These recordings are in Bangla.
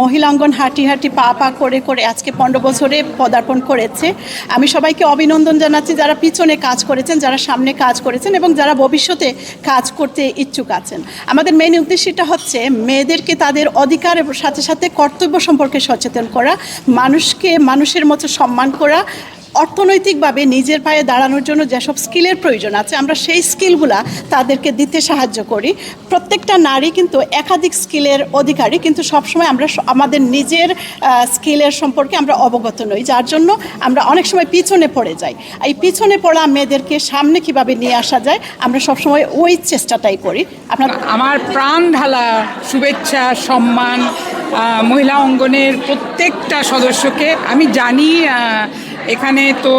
মহিলা অঙ্গন হাঁটি হাঁটি পা পা করে করে আজকে পনেরো বছরে পদার্পণ করেছে। আমি সবাইকে অভিনন্দন জানাচ্ছি যারা পিছনে কাজ করেছেন, যারা সামনে কাজ করেছেন এবং যারা ভবিষ্যতে কাজ করতে ইচ্ছুক আছেন। আমাদের মেন উদ্দেশ্যটা হচ্ছে মেয়েদেরকে তাদের অধিকার সাথে সাথে কর্তব্য সম্পর্কে সচেতন করা, মানুষকে, মানুষের মতো সম্মান করা অর্থনৈতিকভাবে নিজের পায়ে দাঁড়ানোর জন্য যেসব স্কিলের প্রয়োজন আছে, আমরা সেই স্কিলগুলা তাদেরকে দিতে সাহায্য করি। প্রত্যেকটা নারী কিন্তু একাধিক স্কিলের অধিকারী, কিন্তু সবসময় আমরা আমাদের নিজের স্কিলের সম্পর্কে আমরা অবগত নই, যার জন্য আমরা অনেক সময় পিছনে পড়ে যাই। এই পিছনে পড়া মেয়েদেরকে সামনে কীভাবে নিয়ে আসা যায়, আমরা সবসময় ওই চেষ্টাটাই করি। আপনার আমার প্রাণ ঢালা শুভেচ্ছা, সম্মান মহিলা অঙ্গনের প্রত্যেকটা সদস্যকে আমি জানি এখানে তো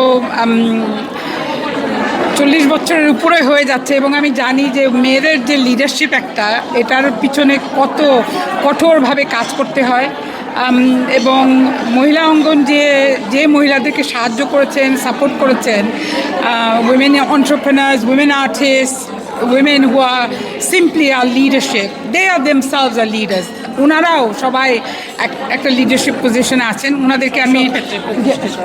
চল্লিশ বছরের উপরে হয়ে যাচ্ছে এবং আমি জানি যে মেয়েদের যে লিডারশিপ একটা, এটার পিছনে কত কঠোরভাবে কাজ করতে হয়। এবং মহিলা অঙ্গন যে যে মহিলাদেরকে সাহায্য করেছেন সাপোর্ট করেছেন women entrepreneurs women artist women who are simply our leadership, they are themselves are leaders ওনারাও সবাই এক- একটা লিডারশিপ পজিশনে আছেন। ওনাদেরকে আমি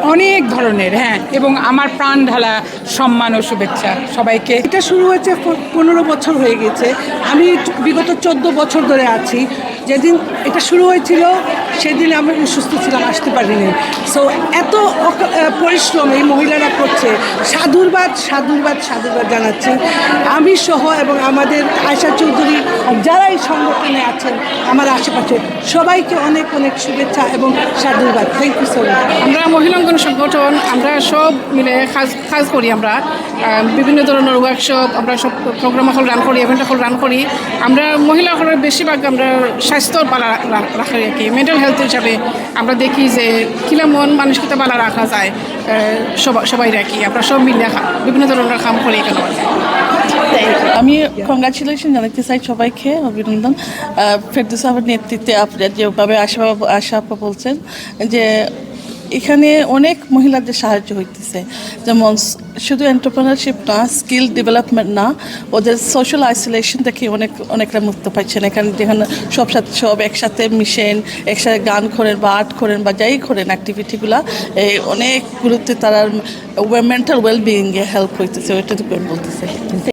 অনেক ধরনের হ্যাঁ এবং আমার প্রাণ ঢালা সম্মান ও শুভেচ্ছা সবাইকে। এটা শুরু হয়েছে পনেরো বছর হয়ে গেছে। আমি বিগত চোদ্দ বছর ধরে আছি। যেদিন এটা শুরু হয়েছিল সেদিন আমি সুস্থ ছিলাম, আসতে পারিনি। সো এত পরিশ্রম এই মহিলারা করছে। সাধুরবাদ সাধুরবাদ সাধুরবাদ জানাচ্ছি। আমি সহ এবং আমাদের আয়সা চৌধুরী, যারা এই সংগঠনে আছেন, আমার আশেপাশে, সবাইকে অনেক অনেক শুভেচ্ছা এবং সাধুরবাদ থ্যাংক ইউ সো মাচ আমরা মহিলাঙ্গন সংগঠন, আমরা সব মিলে কাজ কাজ করি আমরা। বিভিন্ন ধরনের ওয়ার্কশপ আমরা সব প্রোগ্রাম এখন রান করি ইভেন্ট এখন রান করি। আমরা মহিলাসকলের বেশিরভাগ আমরা স্বাস্থ্য বালা রা- রাখি আর কি মেন্টাল হেলথ হিসাবে আমরা দেখি যে কিলা মন মানুষকে তো ভালো রাখা যায় সবাই সবাই রাখি আমরা সব মিলে বিভিন্ন ধরনের কাম করি এখানে আমি কংগ্রাচুলেশন জানাতে চাই সবাইকে অভিনন্দন ফেরদুস নেতৃত্বে আপনার যেভাবে আশা আশা বলছেন যে এখানে অনেক মহিলাদের সাহায্য হইতেছে। যেমন শুধু এন্টারপ্রেনারশিপ না স্কিল ডেভেলপমেন্ট না, ওদের সোশ্যাল আইসোলেশন থেকে অনেক অনেকটা মুক্ত পাচ্ছেন এখানে যেখানে সব সাথে, সব একসাথে মিশেন, একসাথে গান করেন বা আর্ট করেন বা যাই করেন অ্যাক্টিভিটিগুলো অনেক গুরুত্বে তারা মেন্টাল ওয়েলবিংয়ে হেল্প হইতেছে ওইটা বলতেছে।